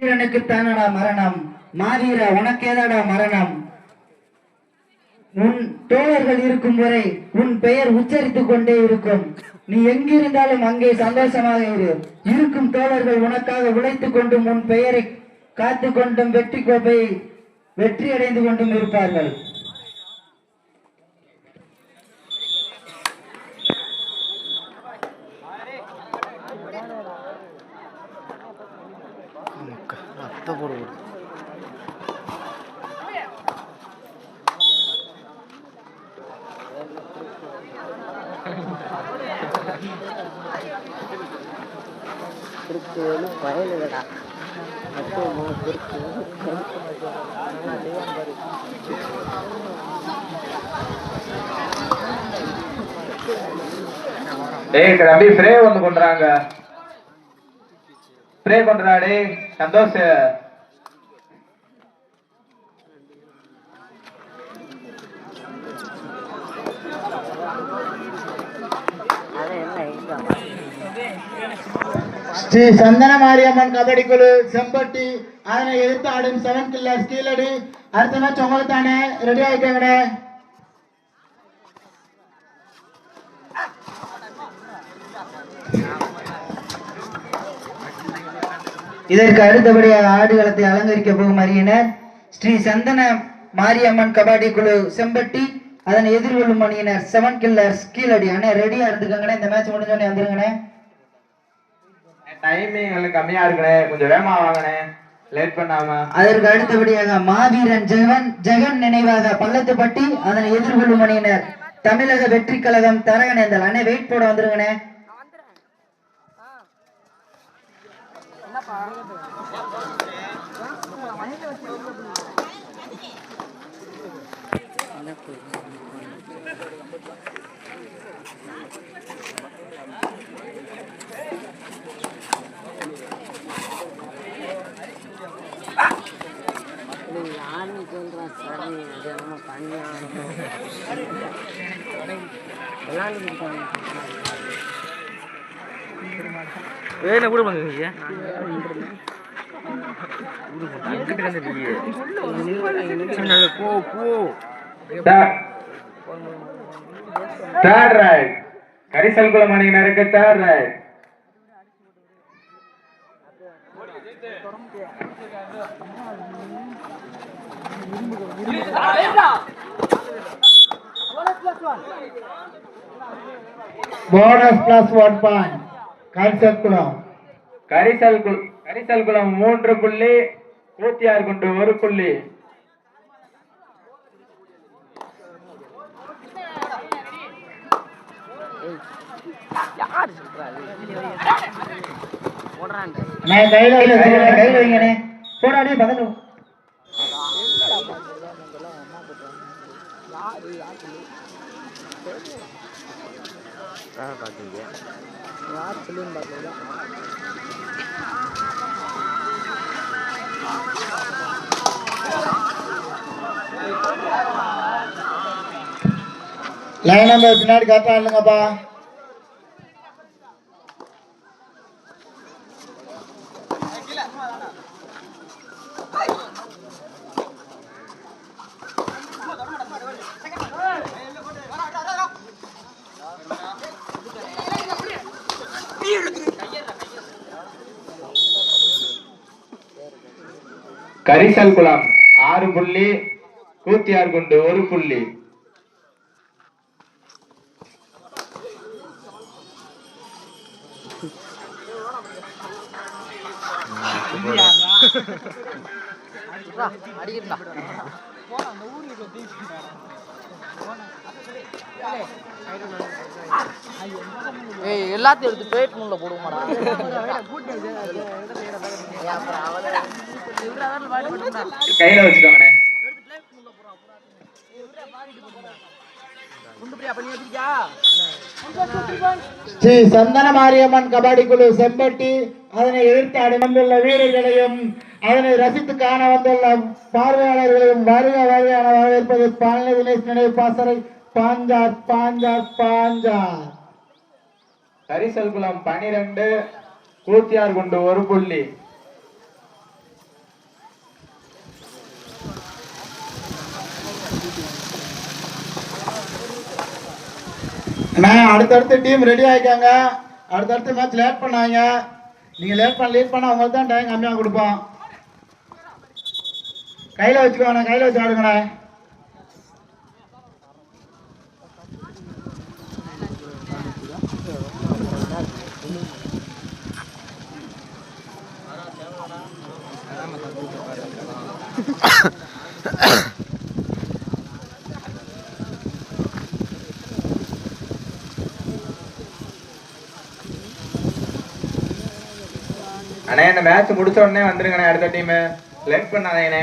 வீரனுக்கு தானடா மரணம்? மாவீர உனக்கேதாடா மரணம். உன் தோழர்கள் இருக்கும் வரை உன் பெயர் உச்சரித்துக் கொண்டே இருக்கும். நீ எங்கிருந்தாலும் அங்கே சந்தோஷமாக இரு. இருக்கும் தோழர்கள் உனக்காக உழைத்துக் கொண்டும் உன் பெயரை காத்து கொண்டும் வெற்றி கோப்பையை வெற்றி அடைந்து கொண்டும் இருப்பார்கள். திருக்குறள் பயலுகடா அப்போ டேய் தம்பி ஸ்ப்ரே ஒன்று கொண்டுறாங்க. ஸ்ப்ரே கொண்டுறா டேய். சந்தோஷ் என்ன எக்ஸாம் ஸ்ரீ சந்தன மாரியம்மன் கபடி குழு செம்பட்டி அதனை எதிர்த்து ஆடும் செவன் கில்லர் கீழடி. அடுத்த மேட்ச் உங்களுக்கு தானே ரெடி ஆயிட்டாங்கண்ணே இதற்கு அடுத்தபடியாக ஆடுகளத்தை அலங்கரிக்க போகும் அணியினர் ஸ்ரீ சந்தன மாரியம்மன் கபாடி குழு செம்பட்டி அதனை எதிர்கொள்ளும் அணியினர் செவன் கில்லர்ஸ் கீழடி. அண்ணே ரெடியா இருந்துக்கங்கண்ணே. இந்த மேட்ச் முடிஞ்சோடனே வந்துருங்கண்ணே. டைமிங் எல்லாம் கம்மியா இருக்குண்ணே கொஞ்சம் வேகமா வாங்கண்ணே லேட் பண்ணாம. அதற்கு அடுத்தபடியாக மாவீரன் ஜெகன் ஜெகன் நினைவாக பள்ளத்துப்பட்டி அதனை எதிர்கொள்ளும் அணியினர். தமிழக வெற்றி கழகம் தரகனேந்தல் அண்ணே வெயிட் போட வந்துருங்கண்ணே வேணா கூட பண்ணுங்க போ போ தேர்ட் ரைட் கரிசல் குளம் அணியினருக்கு third right bonus plus one point Karisal குள் கரிசல் குளம் மூன்று புள்ளி கூத்தியார் குண்டு ஒரு புள்ளி. யார் சொல்கிறாரு போடுறான்ட்டு நான் கையில வைங்க கையில வைங்கண்ணே போடாடே பக்கத்துல யார் சொல்லுன்னு பார்க்கல லைன் நம்பர் பின்னாடி கரெக்டா இல்லைங்கப்பா. கரிசல் குளம். ஆறு புள்ளி கூத்தியார் குண்டு ஒரு புள்ளி. அடிக்கிறா ஏய் எல்லாத்தையும் எடுத்து பிளேட் முள்ள போடுவோமாடா. கையில வச்சுக்கோங்கண்ணே. ஸ்ரீ சந்தன மாரியம்மன் கபாடி குழு செம்பட்டி அதனை எதிர்த்து ஆடி வந்துள்ள வீரர்களையும் அதனை ரசித்து காண வந்துள்ள பார்வையாளர்களையும் வருக வருகையான வரவேற்பது பாலனை தினேஷ் நினைவு பாசறை. பாஞ்சார் பாஞ்சார் பாஞ்சார். கரிசல்குளம் பனிரெண்டு கூத்தியார் குண்டு ஒரு புள்ளி. அடுத்தடுத்து டீம் ரெடி ஆயிக்காங்க அடுத்தடுத்து மேட்ச் லேட் பண்ணாங்க. நீங்க லேட் பண்ண லேட் பண்ண உங்களுக்கு தான் டைம் கம்மியாக கொடுப்போம். கையில வச்சுக்கோண்ணே கையில வச்சு ஆடுங்கண்ணே. அண்ணே இந்த மேட்ச் முடிச்ச உடனே வந்துருங்கண்ணே அடுத்த டீம் லேட் பண்ணாதேண்ணே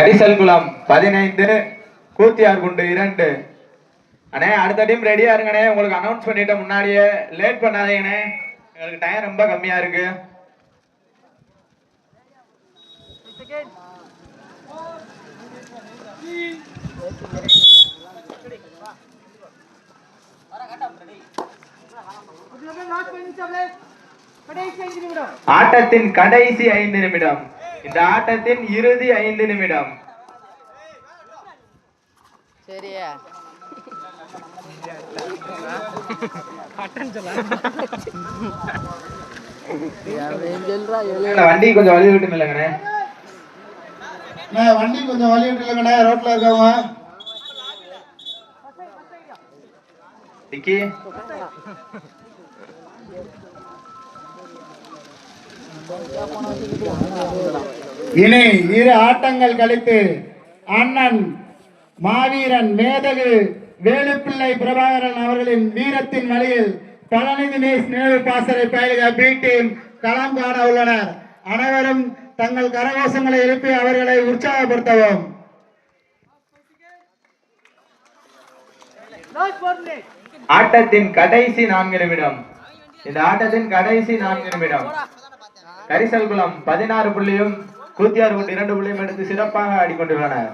கரிசல்குளம் பதினைந்து கூத்தியார் குண்டு இரண்டு. அண்ணே அடுத்த டீம் ரெடியா இருங்கண்ணே. உங்களுக்கு அனௌன்ஸ் பண்ணிட்டேன் முன்னாடியே லேட் பண்ணாதீங்கண்ணே. எங்களுக்கு டைம் ரொம்ப கம்மியா இருக்கு. ஆட்டத்தின் கடைசி ஐந்து நிமிடம். இந்த ஆட்டத்தின் இறுதி ஐந்து நிமிடம். சரியா? வண்டி கொஞ்சம் வழி விட்டு இல்லைங்கண்ணே அண்ணா வண்டி கொஞ்சம் வழி விட்டுருங்கண்ணே ரோட்ல இருக்கவங்க. டிக்கி இனி இரு ஆட்டங்கள் கழித்து அண்ணன் மாவீரன் மேதகு வேலுப்பிள்ளை பிரபாகரன் அவர்களின் வீரத்தின் வழியில் பழனி தினேஷ் நினைவு பாசறை பயிலுக பி டீம் களம் காண உள்ளனர். அனைவரும் தங்கள் கரகோஷங்களை எழுப்பி அவர்களை உற்சாகப்படுத்தவும். ஆட்டத்தின் கடைசி நான்கு நிமிடம். இந்த ஆட்டத்தின் கடைசி நான்கு நிமிடம். கரிசல்குளம் பதினாறு புள்ளியும் கூத்தியார் குண்டு இரண்டு புள்ளியும் எடுத்து சிறப்பாக ஆடிக்கொண்டுள்ளனர்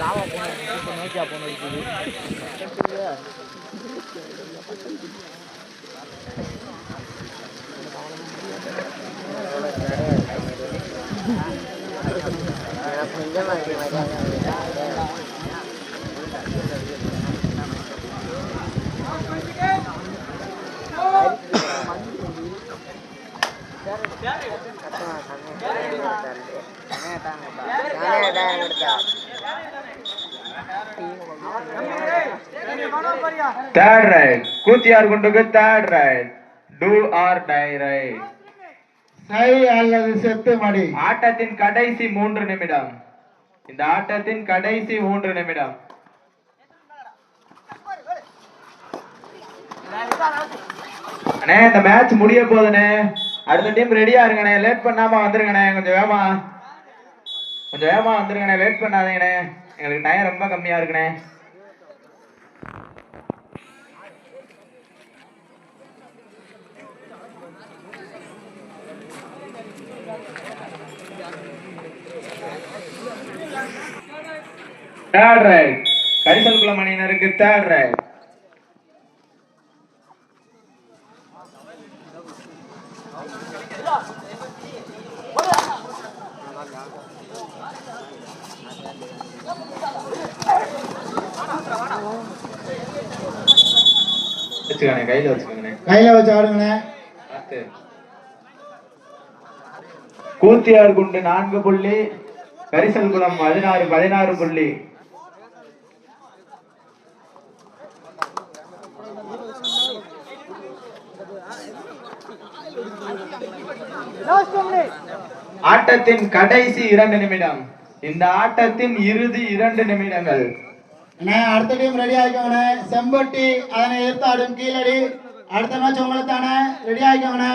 லாவா நோக்கியா போன இருக்குது கொஞ்சமா இருக்கு third right கூத்தியார் குண்டுக்கு third right do or die அல்லது செத்து மடி ஆட்டத்தின் கடைசி மூன்று நிமிடம். இந்த ஆட்டத்தின் கடைசி மூன்று நிமிடம். அண்ணே இந்த மேட்ச் முடிய போகுதுண்ணே அடுத்த டீம் ரெடியா இருங்கண்ணே. லேட் பண்ணாம வந்துருங்கண்ணே. கொஞ்சம் வேமா கொஞ்சம் வேமா வந்துருங்கண்ணே. லேட் பண்ணாதீங்கண்ணே. எங்களுக்கு டைம் ரொம்ப கம்மியா இருக்குண்ணே. தேர்ட் ரைட் கரிசல்குளம் அணியினருக்கு தேர்ட் ரைட் கையில வச்சுக்கோங்கண்ணே கையில வச்சு ஆடுங்கண்ணே. கூத்தியார் குண்டு நான்கு புள்ளி கரிசல்குளம் பதினாறு பதினாறு புள்ளி. ஆட்டத்தின் கடைசி இரண்டு நிமிடம். இந்த ஆட்டத்தின் இறுதி இரண்டு நிமிடங்கள். அண்ணே அடுத்த டீம் ரெடி ஆகிக்கோங்க செம்பட்டி அதனை எதிர்த்து ஆடும் கீழடி. அடுத்த மேட்ச் உங்களுக்கு தானே ரெடி ஆகிக்கோங்கண்ணே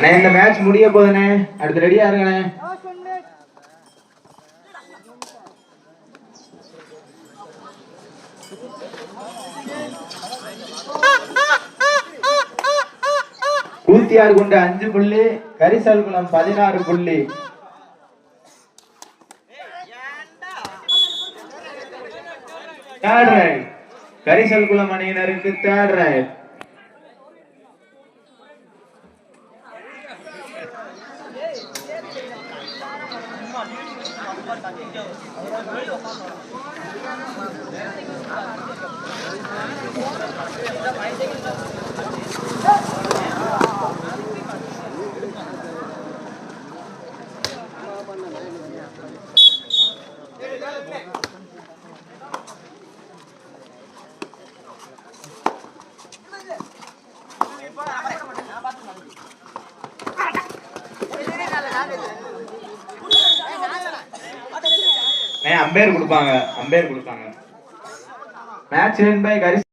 அண்ணே இந்த மேட்ச் முடிய போதுண்ணே அடுத்து ரெடியா இருங்கண்ணே. கூத்தியார் குண்டு அஞ்சு புள்ளி. கரிசல் குளம் பதினாறு புள்ளி. தேர்ட் ரைட் கரிசல்குளம் அணியினருக்கு தேர்ட் ரைட் அம்பேர் கொடுப்பாங்க அம்பேர் கொடுப்பாங்க. Match win by Karisal